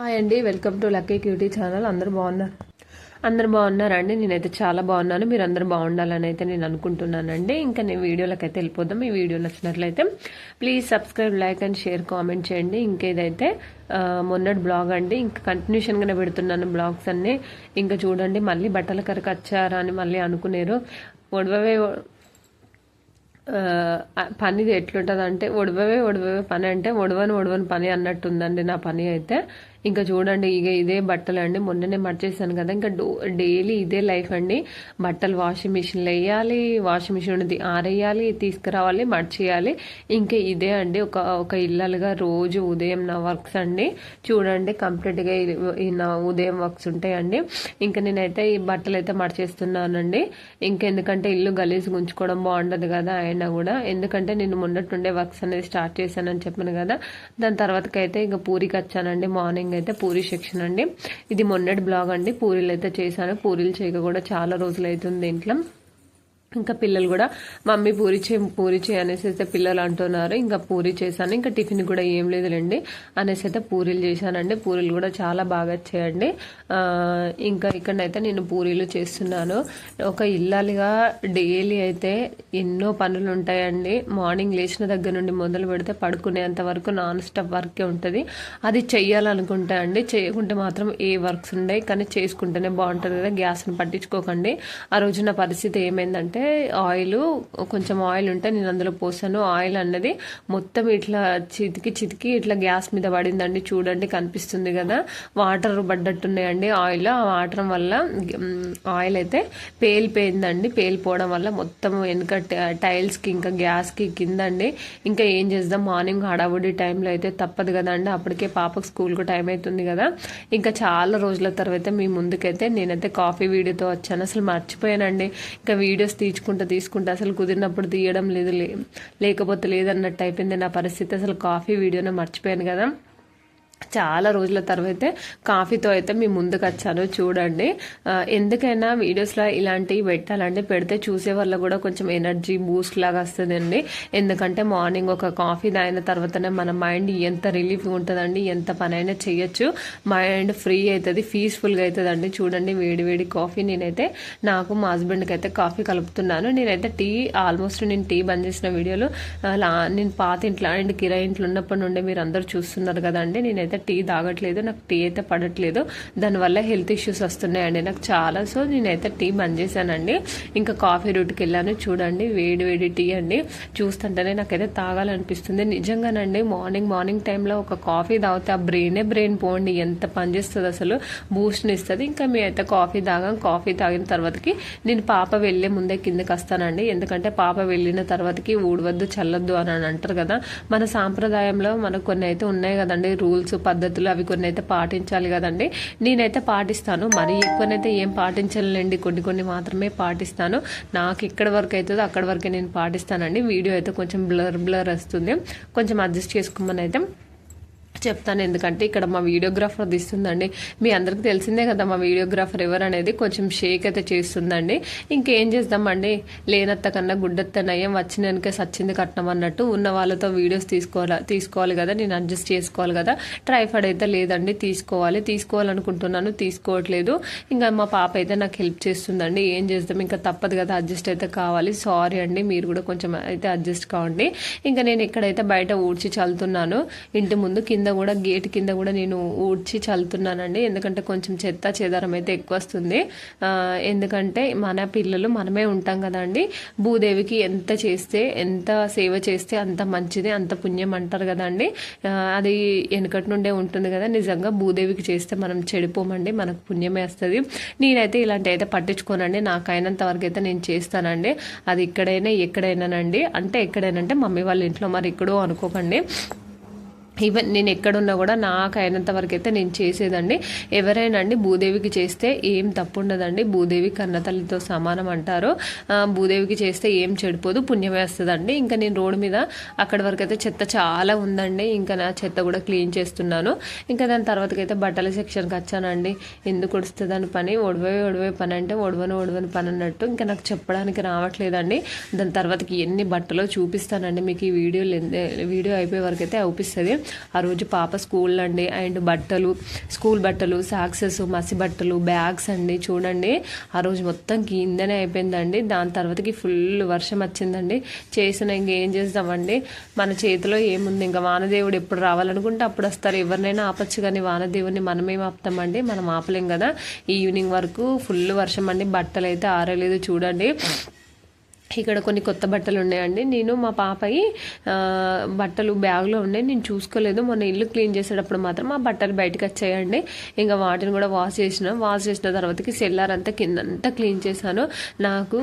Hi అండి welcome to lucky cutie channel. అందరూ బాగున్నారు? అందరు బాగున్నారండి నేనైతే చాలా బాగున్నాను. మీరు అందరూ బాగుండాలని అయితే నేను అనుకుంటున్నానండి. ఇంకా నేను వీడియోలోకి అయితే వెళ్ళిపోదాం. ఈ వీడియో నచ్చినట్లయితే please subscribe like and share comment చేయండి. ఇంకేదైతే మొన్నటి బ్లాగ్ అండి ఇంకా కంటిన్యూషన్గానే పెడుతున్నాను. బ్లాగ్స్ అన్నీ ఇంకా చూడండి. మళ్ళీ బట్టల కరకు వచ్చారా అని మళ్ళీ అనుకునేరు. ఒడవవే పని ఎట్లుంటుంది అంటే ఒడవవే ఒడవవే పని అంటే ఒడవని ఒడవని పని అన్నట్టుందండి నా పని అయితే. ఇంకా చూడండి ఇక ఇదే బట్టలు అండి. మొన్ననే మర్చేసాను కదా. ఇంకా డైలీ ఇదే లైఫ్ అండి. బట్టలు వాషింగ్ మిషన్లో వేయాలి వాషింగ్ మిషన్ ఆరేయాలి తీసుకురావాలి మర్చేయాలి. ఇంకా ఇదే అండి. ఒక ఒక ఇల్లలుగా రోజు ఉదయం నా వర్క్స్ అండి. చూడండి కంప్లీట్గా ఈ నా ఉదయం వర్క్స్ ఉంటాయండి. ఇంకా నేనైతే ఈ బట్టలు అయితే మర్చేస్తున్నానండి. ఇంకెందుకంటే ఇల్లు గలీజ్ ఉంచుకోవడం బాగుండదు కదా అయినా కూడా. ఎందుకంటే నేను మొన్నట్టుండే వర్క్స్ అనేది స్టార్ట్ చేశానని చెప్పాను కదా. దాని తర్వాతకైతే ఇంకా పూరికి వచ్చానండి మార్నింగ్ అయితే పూరి సెక్షన్ అండి. ఇది మొన్నటి బ్లాగ్ అండి. పూరీలు అయితే చేశాను. పూరీలు చేయక కూడా చాలా రోజులు అవుతుంది దీంట్లో. ఇంకా పిల్లలు కూడా మమ్మీ పూరి చే పూరి చేయి అనేసి అయితే పిల్లలు అంటున్నారు. ఇంకా పూరి చేశాను. ఇంకా టిఫిన్ కూడా ఏం లేదులేండి అనేసి అయితే పూరీలు చేశానండి. పూరీలు కూడా చాలా బాగా వచ్చాయండి. ఇంకా ఇక్కడైతే నేను పూరీలు చేస్తున్నాను. ఒక ఇల్లాలిగా డైలీ అయితే ఎన్నో పనులు ఉంటాయండి. మార్నింగ్ లేచిన దగ్గర నుండి మొదలు పెడితే పడుకునేంత వరకు నాన్ స్టాప్ వర్కే ఉంటుంది. అది చెయ్యాలనుకుంటే అండి. చేయకుంటే మాత్రం ఏ వర్క్స్ ఉండవు కానీ చేసుకుంటేనే బాగుంటుంది కదా గ్యాస్ని పట్టించుకోకండి. ఆ రోజు నా పరిస్థితి ఏమైందంటే ఆయిల్ కొంచెం ఆయిల్ ఉంటే నేను అందులో పోసాను. ఆయిల్ అన్నది మొత్తం ఇట్లా చితికి చితికి ఇట్లా గ్యాస్ మీద పడిందండి. చూడండి కనిపిస్తుంది కదా. వాటర్ పడ్డట్టున్నాయండి ఆయిల్. ఆ వాటర్ వల్ల ఆయిల్ అయితే పేలిపోయిందండి. పేలిపోవడం వల్ల మొత్తం వెనుక టైల్స్కి ఇంకా గ్యాస్కి కిందండి. ఇంకా ఏం చేద్దాం? మార్నింగ్ హడావుడి టైంలో అయితే తప్పదు కదండి అప్పటికే పాపకు స్కూల్కు టైం అవుతుంది కదా. ఇంకా చాలా రోజుల తర్వాత మీ ముందుకైతే నేనైతే కాఫీ వీడియోతో వచ్చాను. అసలు మర్చిపోయానండి. ఇంకా వీడియోస్ తీసుకుంటా తీసుకుంటా అసలు కుదిరినప్పుడు తీయడం లేదు లే- లేకపోతే లేదన్నట్టు అయిపోయింది నా పరిస్థితి. అసలు కాఫీ వీడియోనే మర్చిపోయాను కదా. చాలా రోజుల తర్వాత కాఫీతో అయితే మీ ముందుకు వచ్చాను చూడండి. ఎందుకైనా వీడియోస్లో ఇలాంటివి పెట్టాలంటే పెడితే చూసే వల్ల కూడా కొంచెం ఎనర్జీ బూస్ట్ లాగా వస్తుందండి. ఎందుకంటే మార్నింగ్ ఒక కాఫీ తాగిన తర్వాతనే మన మైండ్ ఎంత రిలీఫ్ ఉంటుందండి ఎంత పనైనా చేయొచ్చు. మైండ్ ఫ్రీ అవుతుంది పీస్ఫుల్గా అవుతుందండి చూడండి వేడి వేడి కాఫీ నేనైతే నాకు మా హస్బెండ్కి అయితే కాఫీ కలుపుతున్నాను. నేనైతే టీ ఆల్మోస్ట్ నేను టీ బంద్ చేసిన వీడియోలు అలా నేను పాత ఇంట్లో అండ్ కిరాయి ఇంట్లో ఉన్నప్పటి నుండి మీరు అందరూ చూస్తున్నారు కదండి. నేనైతే టీ తాగట్లేదు నాకు టీ అయితే పడట్లేదు. దానివల్ల హెల్త్ ఇష్యూస్ వస్తున్నాయండి. నాకు చాలా సో నేనైతే టీ బంద్ చేశానండి. ఇంకా కాఫీ రూట్కి వెళ్ళాను. చూడండి వేడి వేడి టీ అండి. చూస్తుంటేనే నాకైతే తాగాలనిపిస్తుంది. నిజంగానండి మార్నింగ్ మార్నింగ్ టైంలో ఒక కాఫీ తాగితే ఆ బ్రెయినే బ్రెయిన్ పోండి. ఎంత పనిచేస్తుంది అసలు? బూస్ట్ని ఇస్తుంది. ఇంకా మేమైతే కాఫీ తాగాం. కాఫీ తాగిన తర్వాతకి నేను పాప వెళ్ళే ముందే కిందకి వస్తానండి. ఎందుకంటే పాప వెళ్ళిన తర్వాతకి ఊడవద్దు చల్లొద్దు అని అంటారు కదా. మన సాంప్రదాయంలో మనకు కొన్ని అయితే ఉన్నాయి కదండి రూల్స్. పద్ధతులు అవి కొన్ని అయితే పాటించాలి కదండి. నేనైతే పాటిస్తాను. మరి ఎక్కువనైతే ఏం పాటించలేండి కొన్ని కొన్ని మాత్రమే పాటిస్తాను. నాకు ఎక్కడ వరకు అవుతుందో అక్కడి వరకే నేను పాటిస్తానండి. వీడియో అయితే కొంచెం బ్లర్ బ్లర్ వస్తుంది. కొంచెం అడ్జస్ట్ చేసుకోమని అయితే చెప్తాను. ఎందుకంటే ఇక్కడ మా వీడియోగ్రాఫర్ తీస్తుందండి మీ అందరికి తెలిసిందే కదా మా వీడియోగ్రాఫర్ ఎవరు అనేది కొంచెం షేక్ అయితే చేస్తుందండి. ఇంకేం చేద్దామండి? లేనత్త కన్నా గుడ్డత్త నయం వచ్చినానికే సచ్చింది కట్నం అన్నట్టు ఉన్న వాళ్ళతో వీడియోస్ తీసుకోవాలి తీసుకోవాలి కదా నేను అడ్జస్ట్ చేసుకోవాలి కదా. ట్రైఫాడ్ అయితే లేదండి తీసుకోవాలి. తీసుకోవాలనుకుంటున్నాను తీసుకోవట్లేదు. ఇంకా మా పాప అయితే నాకు హెల్ప్ చేస్తుందండి. ఏం చేద్దాం? ఇంకా తప్పదు కదా అడ్జస్ట్ అయితే కావాలి. సారీ అండి మీరు కూడా కొంచెం అయితే అడ్జస్ట్ కావండి. ఇంకా నేను ఎక్కడైతే బయట ఊడ్చి చల్లుతున్నాను. ఇంటి ముందు కింద కూడా గేట్ కింద కూడా నేను ఊడ్చి చల్లుతున్నానండి. ఎందుకంటే కొంచెం చెత్త చెదారం అయితే ఎక్కువ వస్తుంది ఎందుకంటే మన పిల్లలు మనమే ఉంటాం కదండి. భూదేవికి ఎంత చేస్తే ఎంత సేవ చేస్తే అంత మంచిది అంత పుణ్యం అంటారు కదండి. అది వెనకటి నుండే ఉంటుంది కదా. నిజంగా భూదేవికి చేస్తే మనం చెడిపోమండి. మనకు పుణ్యమే వస్తుంది. నేనైతే ఇలాంటి అయితే పట్టించుకోనండి. నాకు అయినంత వరకు అయితే నేను చేస్తానండి. అది ఇక్కడైనా ఎక్కడైనానండి. అంటే ఎక్కడైనా అంటే మమ్మీ వాళ్ళ ఇంట్లో మరి ఎక్కడో అనుకోకండి. ఈవెన్ నేను ఎక్కడున్నా కూడా నాకు అయినంత వరకు అయితే నేను చేసేదండి. ఎవరైనా అండి భూదేవికి చేస్తే ఏం తప్పు ఉండదండి భూదేవి కన్నతల్లితో సమానం అంటారు. భూదేవికి చేస్తే ఏం చెడిపోదు పుణ్యం వేస్తుందండి. ఇంకా నేను రోడ్డు మీద అక్కడి వరకు అయితే చెత్త చాలా ఉందండి. ఇంకా నా చెత్త కూడా క్లీన్ చేస్తున్నాను. ఇంకా దాని తర్వాతకైతే బట్టల సెక్షన్కి వచ్చానండి. ఎందుకు వస్తుంది పని ఒడవే ఒడవే పని అంటే ఒడవని ఒడవని పని అన్నట్టు ఇంకా నాకు చెప్పడానికి రావట్లేదండి. దాని తర్వాతకి ఎన్ని బట్టలో చూపిస్తానండి. మీకు ఈ వీడియో వీడియో అయిపోయే వరకు అయితే అవుపిస్తుంది. ఆ రోజు పాప స్కూల్ అండి. అండ్ బట్టలు స్కూల్ బట్టలు సాక్సెస్ మసి బట్టలు బ్యాగ్స్ అండి. చూడండి ఆ రోజు మొత్తం కిందనే అయిపోయిందండి. దాని తర్వాతకి ఫుల్ వర్షం వచ్చిందండి. చేసిన ఇంకేం చేద్దామండి మన చేతిలో ఏముంది? ఇంకా వానదేవుడు ఎప్పుడు రావాలనుకుంటే అప్పుడు వస్తారు. ఎవరినైనా ఆపచ్చు కానీ వానదేవుడిని మనమేం ఆపుతామండి. మనం ఆపలేం కదా. ఈవినింగ్ వరకు ఫుల్ వర్షం అండి. బట్టలు అయితే ఆరలేదు చూడండి. ఇక్కడ కొన్ని కొత్త బట్టలు ఉన్నాయండి. నేను మా పాపయి బట్టలు బ్యాగ్లో ఉన్నాయి. నేను చూసుకోలేదు. మొన్న ఇల్లు క్లీన్ చేసేటప్పుడు మాత్రం ఆ బట్టలు బయటకు వచ్చాయండి. ఇంకా వాటిని కూడా వాష్ చేసిన వాష్ చేసిన తర్వాతకి సెల్లార్ అంతా కిందంతా క్లీన్ చేశాను. నాకు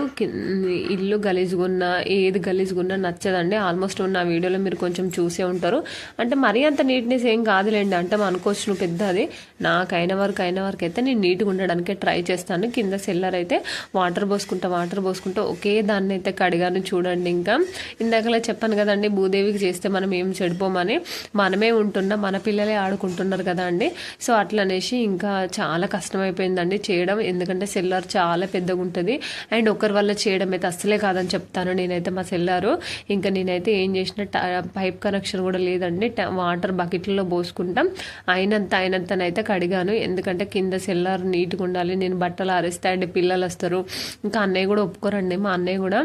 ఇల్లు గలీజుగున్నా ఏది గలీజుగున్నా నచ్చదండి. ఆల్మోస్ట్ ఉన్న వీడియోలో మీరు కొంచెం చూసే ఉంటారు. అంటే మరీ అంత నీట్నెస్ ఏం కాదులేండి. అంటే అనుకోవచ్చు నువ్వు పెద్దది. నాకు అయిన వరకు అయిన వరకు అయితే నేను నీట్గా ఉండడానికే ట్రై చేస్తాను. కింద సెల్లర్ అయితే వాటర్ పోసుకుంటా వాటర్ పోసుకుంటా ఒకే దాన్ని అయితే కడిగాను చూడండి ఇంకా. ఇందాకలా చెప్పాను కదండి భూదేవికి చేస్తే మనం ఏం చెడిపోమని. మనమే ఉంటున్నాం మన పిల్లలే ఆడుకుంటున్నారు కదా అండి. సో అట్లనేసి ఇంకా చాలా కష్టమైపోయిందండి చేయడం. ఎందుకంటే సెల్లార్ చాలా పెద్దగా ఉంటుంది. అండ్ ఒకరి వల్ల చేయడం అయితే అస్సలే కాదని చెప్తాను నేనైతే మా సెల్లారు. ఇంకా నేనైతే ఏం చేసిన ట- పైప్ కనెక్షన్ కూడా లేదండి. ట- వాటర్ బకెట్లలో పోసుకుంటాం. అయినంత అయినంతనైతే కడిగాను. ఎందుకంటే కింద సెల్లార్ నీట్గా ఉండాలి. నేను బట్టలు ఆరేస్తే అండ్ పిల్లలు వస్తారు. ఇంకా అన్నయ్య కూడా ఒప్పుకోరండి. మా అన్నయ్య కూడా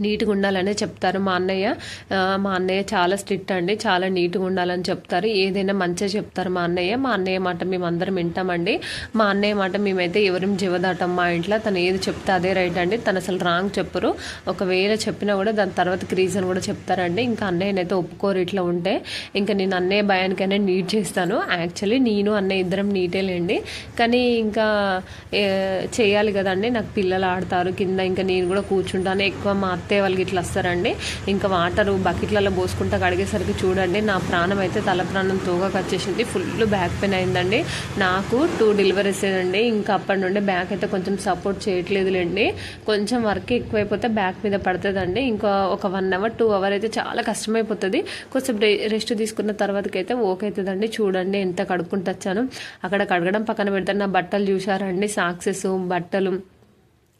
నీట్గా ఉండాలనే చెప్తారు మా అన్నయ్య. మా అన్నయ్య చాలా స్ట్రిక్ట్ అండి చాలా నీట్గా ఉండాలని చెప్తారు. ఏదైనా మంచిగా చెప్తారు మా అన్నయ్య. మా అన్నయ్య మాట మేము అందరం వింటామండి. మా అన్నయ్య మాట మేమైతే ఎవరిని జీవదాటం మా ఇంట్లో. తను ఏది చెప్తే అదే రైట్ అండి. తను అసలు రాంగ్ చెప్పరు. ఒకవేళ చెప్పినా కూడా దాని తర్వాత రీజన్ కూడా చెప్తారండి. ఇంకా అన్నయ్యనైతే ఒప్పుకోరు ఇట్లా ఉంటే. ఇంకా నేను అన్నయ్య భయానికైనా నీట్ చేస్తాను. యాక్చువల్లీ నేను అన్నయ్య ఇద్దరం నీటేలేండి కానీ ఇంకా చేయాలి కదండి. నాకు పిల్లలు ఆడతారు కింద ఇంకా నేను కూడా కూర్చుంటాను. ఎక్కువ మా అత్తయ్య వాళ్ళకి ఇట్లా వస్తారండి. ఇంకా వాటర్ బకెట్లలో పోసుకుంటా కడిగేసరికి చూడండి నా ప్రాణం అయితే తల ప్రాణం తోగా వచ్చేసింది ఫుల్ బ్యాక్ పెయిన్ అయిందండి. నాకు టూ డెలివరీస్ అండి. ఇంకా అప్పటి నుండి బ్యాక్ అయితే కొంచెం సపోర్ట్ చేయట్లేదులేండి. కొంచెం వర్క్ ఎక్కువైపోతే బ్యాక్ మీద పడుతుందండి. ఇంకా ఒక వన్ అవర్ టూ అవర్ అయితే చాలా కష్టమైపోతుంది. కొంచెం రెస్ట్ తీసుకున్న తర్వాతకైతే అయితే ఓకే అవుతుందండి చూడండి ఎంత కడుక్కుంటూ వచ్చాను అక్కడ కడగడం పక్కన పెడతాను నా బట్టలు చూసారండి సాక్సెస్ బట్టలు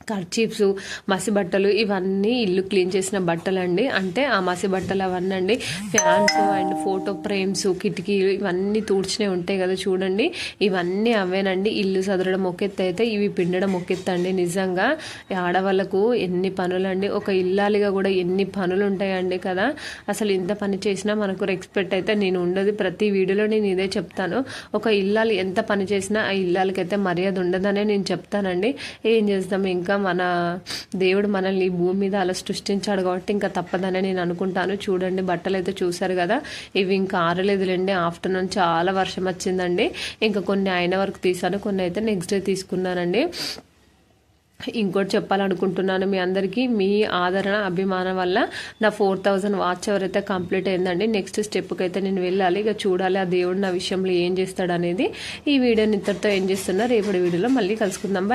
కర్చీఫ్స్ మసి బట్టలు ఇవన్నీ ఇల్లు క్లీన్ చేసిన బట్టలు అండి అంటే ఆ మసి బట్టలు అవన్నీ అండి ఫ్యాన్స్ అండ్ ఫోటో ఫ్రేమ్స్ కిటికీలు ఇవన్నీ తూడ్చినే ఉంటాయి కదా చూడండి. ఇవన్నీ అవేనండి. ఇల్లు సదరడం ఒకెత్త అయితే ఇవి పిండడం ఒకెత్త అండి నిజంగా ఆడవాళ్ళకు ఎన్ని పనులు అండి ఒక ఇల్లాలిగా కూడా ఎన్ని పనులు ఉంటాయండి కదా. అసలు ఇంత పని చేసినా మనకు రెస్పెక్ట్ అయితే నేను ఉండదు. ప్రతి వీడియోలో నేను ఇదే చెప్తాను. ఒక ఇల్లాలు ఎంత పని చేసినా ఆ ఇల్లాలకైతే మర్యాద ఉండదనే నేను చెప్తానండి. ఏం చేస్తాం? ఇంకా మన దేవుడు మనల్ని ఈ భూమి మీద అలా సృష్టించాడు కాబట్టి ఇంకా తప్పదని నేను అనుకుంటాను. చూడండి బట్టలు అయితే చూశారు కదా ఇవి ఇంకా ఆరలేదులేండి. ఆఫ్టర్నూన్ చాలా వర్షం వచ్చిందండి. ఇంకా కొన్ని అయిన వరకు తీసాను కొన్ని అయితే నెక్స్ట్ డే తీసుకున్నానండి. ఇంకోటి చెప్పాలనుకుంటున్నాను మీ అందరికీ మీ ఆదరణ అభిమానం వల్ల నా ఫోర్ థౌజండ్ వాచ్ అవర్ అయితే కంప్లీట్ అయిందండి నెక్స్ట్ స్టెప్కి అయితే నేను వెళ్ళాలి. ఇక చూడాలి ఆ దేవుడు నా విషయంలో ఏం చేస్తాడు అనేది ఈ వీడియోని ఇంతటితో ఏం చేస్తున్నా రేపటి వీడియోలో మళ్ళీ కలుసుకుందాం.